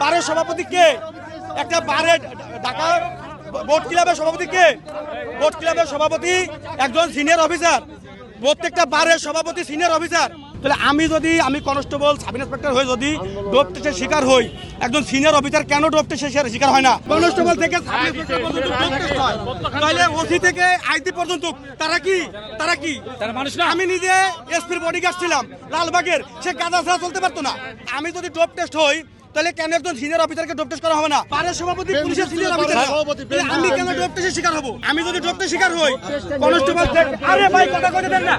বারের সভাপতি কে? একটা বারের ঢাকা বোট ক্লাবের সভাপতি কে? বোট ক্লাবের সভাপতি একজন সিনিয়র অফিসার। প্রত্যেকটা বারের সভাপতি সিনিয়র অফিসার। তাহলে আমি যদি আমি কনস্টেবল সাব ইন্সপেক্টর হয়ে যদি ডোপ টেস্টের শিকার হই একজন সিনিয়র অফিসার কেন ডোপ টেস্টের শিকার হয় না? কনস্টেবল থেকে তাহলে ওসি থেকে আইটি পর্যন্ত তারা কি? তারা কি? মানুষ আমি নিজে এসপির বডিগার্ড ছিলাম লালবাগের। সে গাদা ছাড়া চলতে পারতো না। আমি যদি ডোপ টেস্ট হই তাহলে কেন একজন সিনিয়র অফিসারকে ডোপ টেস্ট করা হবে না? পারের সভাপতি পুলিশের সিনিয়র অফিসার আমি কেন ডোপ টেস্টের শিকার হব? আমি যদি ডোপ টেস্ট শিকার হই কনস্টেবল থেকে আরে ভাই কথা কইতে দেন না।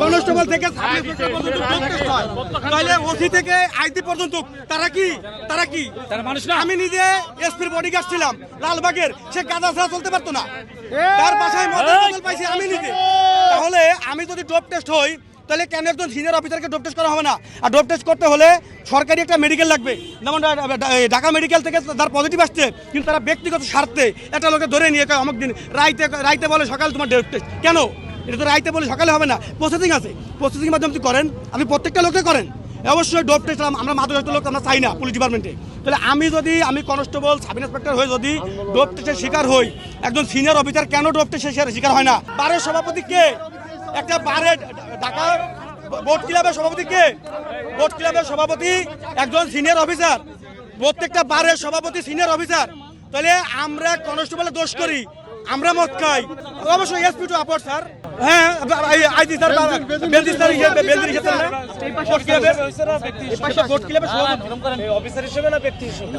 কনস্টেবল থেকে সাব পর্যন্ত ডোপ টেস্ট হয়। তাহলে ওসি থেকে আইটি পর্যন্ত। তারা কি? তারা কি? তারা মানুষ না। আমি নিজে এসপির বডিগার্ড ছিলাম লালবাগের। সে গাদা ছাড়া চলতে পারতো না। তার বাসায় মদের বোতল পাইছি আমি নিজে। তাহলে আমি যদি ডোপ টেস্ট হই তাহলে কেন একজন সিনিয়র অফিসারকে ডোপ টেস্ট করা হবে না? আর ডোপ টেস্ট করতে হলে সরকারি একটা মেডিকেল লাগবে। যেমন ঢাকা মেডিকেল থেকে তার পজিটিভ আসছে, কিন্তু তারা ব্যক্তিগত স্বার্থে একটা লোকে ধরে নিয়ে অমুক দিন রাইতে রাইতে বলে সকাল তোমার ডোপ টেস্ট কেন? এটা তো রাইতে বলে সকালে হবে না প্রসেসিং আছে। প্রসেসিং মাধ্যমে করেন, আপনি প্রত্যেকটা লোকে করেন। অবশ্যই ডোপ টেস্ট আমরা মাদকাসক্ত লোক, আমরা চাই না পুলিশ ডিপার্টমেন্টে তাহলে আমি যদি আমি কনস্টেবল সাব ইন্সপেক্টর হয়ে যদি ডোপ টেস্টের শিকার হই, একজন সিনিয়র অফিসার কেন ডোপ টেস্টের শিকার হয় না? বারের সভাপতি কে? একটা বারের ঢাকা বোট ক্লাবের সভাপতি কে? বোর্ড ক্লাবের সভাপতি একজন সিনিয়র অফিসার প্রত্যেকটা বারের সভাপতি সিনিয়র অফিসার তাহলে আমরা কনস্টেবলের দোষ করি, আমরা মদ খাই। অবশ্যই এসপি টু আপর স্যার হ্যাঁ আইজি স্যার বেলদি স্যার হিসেবে বেলদি না বোট ক্লাবের বোট ক্লাবের সভাপতি অফিসার হিসেবে না ব্যক্তি হিসেবে?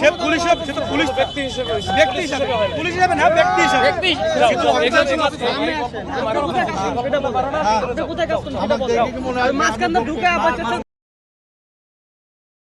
সে পুলিশ সে তো পুলিশ ব্যক্তি হিসেবে ব্যক্তি হিসাবে। পুলিশ হিসাবে না ব্যক্তি হিসাবে। মাঝখানে ঢুকে